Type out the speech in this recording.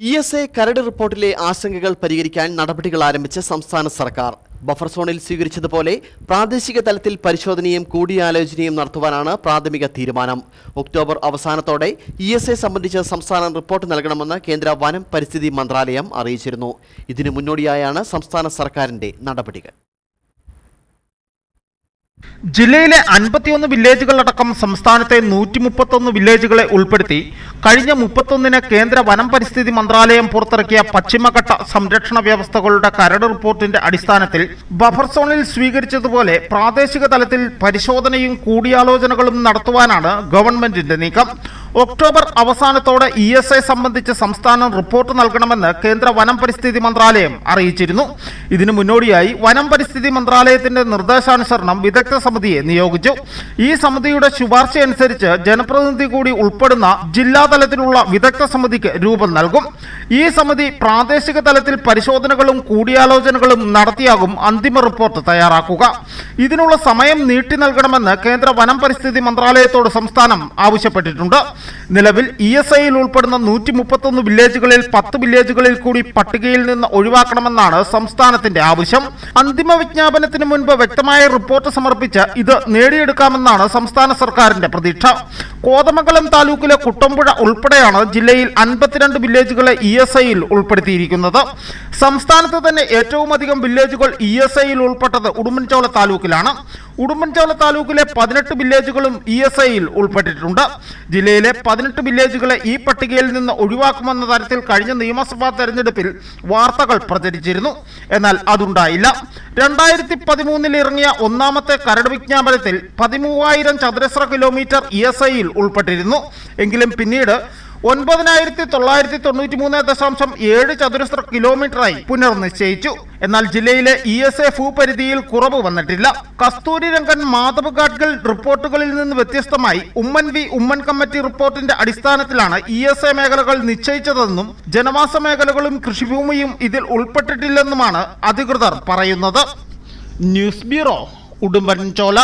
E S A കരട് റിപ്പോർട്ടിലെ ആശങ്കകൾ പരിഹരിക്കാൻ നടപടികൾ ആരംഭിച്ച സംസ്ഥാന സർക്കാർ. ബഫർ സോണിൽ സ്വീകരിച്ചതുപോലെ പ്രാദേശിക തലത്തിൽ പരിശോധനയും കൂടിയാലോചനയും നടത്തുവാനാണ് പ്രാഥമിക തീരുമാനം. ഒക്ടോബർ അവസാനത്തോടെ ഇ എസ് എ സംബന്ധിച്ച് സംസ്ഥാനം റിപ്പോർട്ട് നൽകണമെന്ന് കേന്ദ്ര വനം പരിസ്ഥിതി മന്ത്രാലയം അറിയിച്ചിരുന്നു. ഇതിനു മുന്നോടിയായാണ് സംസ്ഥാന സർക്കാരിന്റെ നടപടികൾ. ജില്ലയിലെ അൻപത്തിയൊന്ന് വില്ലേജുകളടക്കം സംസ്ഥാനത്തെ നൂറ്റി മുപ്പത്തൊന്ന് വില്ലേജുകളെ ഉൾപ്പെടുത്തി കഴിഞ്ഞ മുപ്പത്തൊന്നിന് കേന്ദ്ര വനം പരിസ്ഥിതി മന്ത്രാലയം പുറത്തിറക്കിയ പശ്ചിമഘട്ട സംരക്ഷണ വ്യവസ്ഥകളുടെ കരട് റിപ്പോർട്ടിന്റെ അടിസ്ഥാനത്തിൽ ബഫർ സോണിൽ സ്വീകരിച്ചതുപോലെ പ്രാദേശിക തലത്തിൽ പരിശോധനയും കൂടിയാലോചനകളും നടത്തുവാനാണ് ഗവൺമെന്റിന്റെ നീക്കം. ഒക്ടോബർ അവസാനത്തോടെ ഇ എസ് ഐ സംബന്ധിച്ച് സംസ്ഥാനം റിപ്പോർട്ട് നൽകണമെന്ന് കേന്ദ്ര വനം പരിസ്ഥിതി മന്ത്രാലയം അറിയിച്ചിരുന്നു. ഇതിനു മുന്നോടിയായി വനം പരിസ്ഥിതി മന്ത്രാലയത്തിന്റെ നിർദ്ദേശാനുസരണം വിദഗ്ധ സമിതിയെ നിയോഗിച്ചു. ഈ സമിതിയുടെ ശുപാർശ അനുസരിച്ച് ജനപ്രതിനിധി കൂടി ഉൾപ്പെടുന്ന ജില്ലാതലത്തിലുള്ള വിദഗ്ധ സമിതിക്ക് രൂപം നൽകും. ഈ സമിതി പ്രാദേശിക തലത്തിൽ പരിശോധനകളും കൂടിയാലോചനകളും നടത്തിയാകും അന്തിമ റിപ്പോർട്ട് തയ്യാറാക്കുക. ഇതിനുള്ള സമയം നീട്ടി നൽകണമെന്ന് കേന്ദ്ര വനം പരിസ്ഥിതി മന്ത്രാലയത്തോട് സംസ്ഥാനം ആവശ്യപ്പെട്ടിട്ടുണ്ട്. നിലവിൽ ഇ എസ് ഐയിൽ ഉൾപ്പെടുന്ന നൂറ്റി മുപ്പത്തൊന്ന് വില്ലേജുകളിൽ പത്ത് വില്ലേജുകളിൽ കൂടി പട്ടികയിൽ നിന്ന് ഒഴിവാക്കണമെന്നാണ് സംസ്ഥാനത്തിന്റെ ആവശ്യം. അന്തിമ വിജ്ഞാപനത്തിന് മുൻപ് വ്യക്തമായ റിപ്പോർട്ട് സമർപ്പിച്ച് ഇത് നേടിയെടുക്കാമെന്നാണ് സംസ്ഥാന സർക്കാരിന്റെ പ്രതീക്ഷ. കോതമംഗലം താലൂക്കിലെ കുട്ടമ്പുഴ ഉൾപ്പെടെയാണ് ജില്ലയിൽ അൻപത്തിരണ്ട് വില്ലേജുകളെ ഇ എസ് ഐയിൽ ഉൾപ്പെടുത്തിയിരിക്കുന്നത്. സംസ്ഥാനത്ത് തന്നെ ഏറ്റവും അധികം വില്ലേജുകൾ ഇ എസ് ഐയിൽ ഉൾപ്പെട്ടത് ഉടുമ്പൻചോല താലൂക്കിലാണ്. ഉടുമ്പൻചോല താലൂക്കിലെ പതിനെട്ട് വില്ലേജുകളും ഇ എസ് ഐയിൽ ഉൾപ്പെട്ടിട്ടുണ്ട്. ജില്ലയിലെ പതിനെട്ട് വില്ലേജുകളെ ഈ പട്ടികയിൽ നിന്ന് ഒഴിവാക്കുമെന്ന തരത്തിൽ കഴിഞ്ഞ നിയമസഭാ തെരഞ്ഞെടുപ്പിൽ വാർത്തകൾ പ്രചരിച്ചിരുന്നു. എന്നാൽ അതുണ്ടായില്ല. രണ്ടായിരത്തി പതിമൂന്നിൽ ഇറങ്ങിയ ഒന്നാമത്തെ കരട് വിജ്ഞാപനത്തിൽ പതിമൂവായിരം ചതുരശ്ര കിലോമീറ്റർ ഇ എസ് ഐയിൽ ഉൾപ്പെട്ടിരുന്നു. എങ്കിലും പിന്നീട് ഒൻപതിനായിരത്തി തൊള്ളായിരത്തി തൊണ്ണൂറ്റി മൂന്ന് ദശാംശം ഏഴ് ചതുരശ്ര കിലോമീറ്ററായി പുനർനിശ്ചയിച്ചു. എന്നാൽ ജില്ലയിലെ ഇ എസ് എ ഭൂപരിധിയിൽ കുറവ് വന്നിട്ടില്ല. കസ്തൂരി രംഗൻ മാധവ് ഗാഡ്ഗിൽ റിപ്പോർട്ടുകളിൽ നിന്ന് വ്യത്യസ്തമായി ഉമ്മൻ വി ഉമ്മൻ കമ്മിറ്റി റിപ്പോർട്ടിന്റെ അടിസ്ഥാനത്തിലാണ് ഇ എസ് എ മേഖലകൾ നിശ്ചയിച്ചതെന്നും ജനവാസ മേഖലകളും കൃഷിഭൂമിയും ഇതിൽ ഉൾപ്പെട്ടിട്ടില്ലെന്നുമാണ് അധികൃതർ പറയുന്നത്. News bureau Udumbanchola.